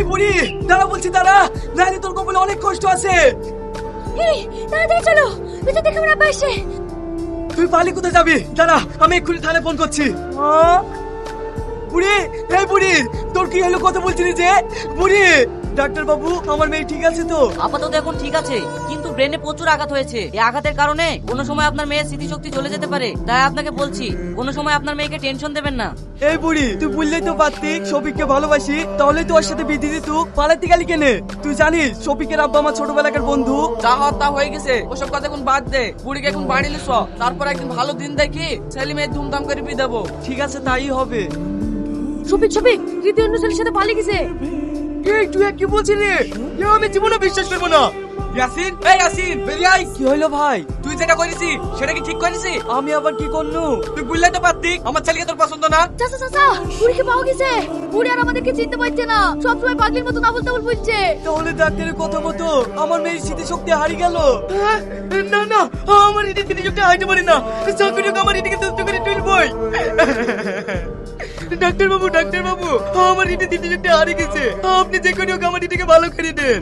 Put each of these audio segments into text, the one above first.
এই বুড়ি দাঁড়া বলছি দাঁড়া। নাইলে তোর কপালে অনেক কষ্ট আছে। এই তাড়াতাড়ি চলো ভিতর থেকে আমার আব্বা তুই পালি কোথায় যাবি? দাঁড়া আমি এক্ষুনি থানায় ফোন করছি। বুড়ি এই বুড়ি তোর কি হলো কথা বলছিলি যে? বুড়ি ডাক্তার বাবু আমার মেয়ে ঠিক আছে তো? আপাতত এখন ঠিক আছে কিন্তু ব্রেনে প্রচুর আঘাত হয়েছে। এই আঘাতের কারণে কোনো সময় আপনার মেয়ের স্মৃতিশক্তি চলে যেতে পারে তাই আপনাকে বলছি কোনো সময় আপনার মেয়েকে টেনশন দেবেন না। এই বুড়ি তুই বললেই তো পারতি শফিককে ভালোবাসি তাহলে তো ওর সাথে বিধি দিত পালাতে গেলি কেনে? তুই জানিস শফিকের আব্বা আমার ছোটবেলাকার বন্ধু। যা হওয়ার তা হয়ে গেছে ওসব কথা এখন বাদ দে বুড়িকে এখন বাড়ি লিস তারপর একদিন ভালো দিন দেখি ছেলে মেয়ে ধুমধাম করে বিয়ে দেবো ঠিক আছে তাই হবে। শফিক শফিক রীতি অন্য ছেলের সাথে পালিয়ে গেছে। এই তুই আর কি বলছিলি এ আমি জীবনে বিশ্বাস করব না। ইয়াসিন এই ইয়াসিন বেরিয়ে আই কি হইল ভাই? তুই যেটা করেছিস সেটা কি ঠিক করেছিস আমি আবার কি করনু? তুই বুঝলে তো পারতি আমার ছেলেকে তোর পছন্দ না। চাচা চাচা বুড়িকে পাওয়া গেছে? বুড়ি আর আমাদেরকে চিনতে পারছে না। সবসময় পাগলির মতো না বলতে বলছে তাহলে ডাক্তারের কথা মতো আমার মেয়ের স্মৃতিশক্তি হারিয়ে গেল। না না আমার এটি স্মৃতিশক্তি হারিয়ে পারে না। চাকরিটা আমার এটিকে সুস্থ করে তুলবই। ডাক্তার বাবু ডাক্তার বাবু আমার এটি স্মৃতিশক্তি হারিয়ে গেছে আপনি যে করে হোক আমার এটিকে ভালো করে দেন।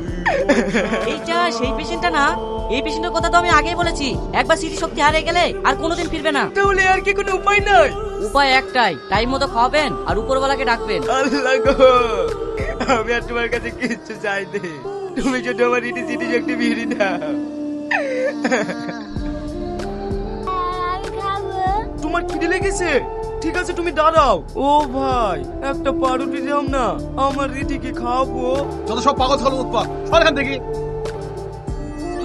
এইটা সেই পেশেন্টটা না। এই পেশেন্টের কথা তো আমি আগেই বলেছি। একবার স্মৃতিশক্তি হারিয়ে গেলে আর কোনোদিন ফিরবে না। তাহলে আর কি কোনো উপায় নাই? উপায় একটাই টাইম মতো খাওয়াবেন আর উপরওয়ালাকে ডাকবেন। আল্লাহ গো! আমি আর তোমার কাছে কিচ্ছু চাইতে তুমি যদি আমার এটি স্মৃতিশক্তি ফিরি দাও। তোমার খিদে লেগেছে? ঠিক আছে, তুমি দাঁড়াও। ও ভাই, একটা পারুটি দাও না, আমার রিটিকে খাওয়াবো। যত সব পাগল ছাগল উৎপাত দেখি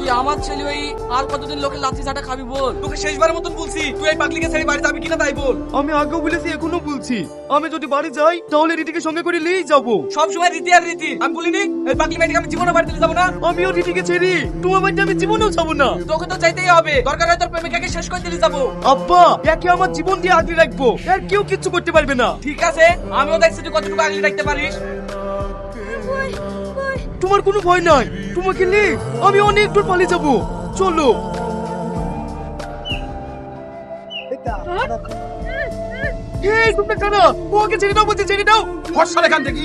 তুই আমার ছেলে ওই আর কতদিন লোকের লাঠি চাটা খাবি বল? তোকে শেষবারের মতন বলছি তুই এই পাগলিকে ছেড়ে বাড়ি যাবি কিনা তাই বল? আমি আগেও বলেছি এখনও বলছি। আমি যদি বাড়ি যাই তাহলে রিটিকে সঙ্গে করে নিয়েই যাব। সব সময় রীতি আর রীতি। আমি বলিনি এই পাগলি মেয়েটিকে আমি জীবনে বাড়িতে যাব না। আমিও রিটিকে ছেড়ি তোমার বাড়িতে আমি জীবনেও যাব না। তোকে তো চাইতেই হবে। দরকার হয় তোর প্রেমিকাকে শেষ করে দিলে যাব। আব্বা একে আমার জীবন দিয়ে আগলে রাখব। আর কেউ কিচ্ছু করতে পারবে না। ঠিক আছে আমিও দেখছি তুই কতটুকু আগলে রাখতে পারিস। তোমার কোনো ভয় নাই। তোমাকে নিয়ে আমি অনেক দূর পালিয়ে যাব। চলো। এই তোমরা কারা? ওকে ছেড়ে দাও বলছি ছেড়ে দাও ফর সর এখান থেকে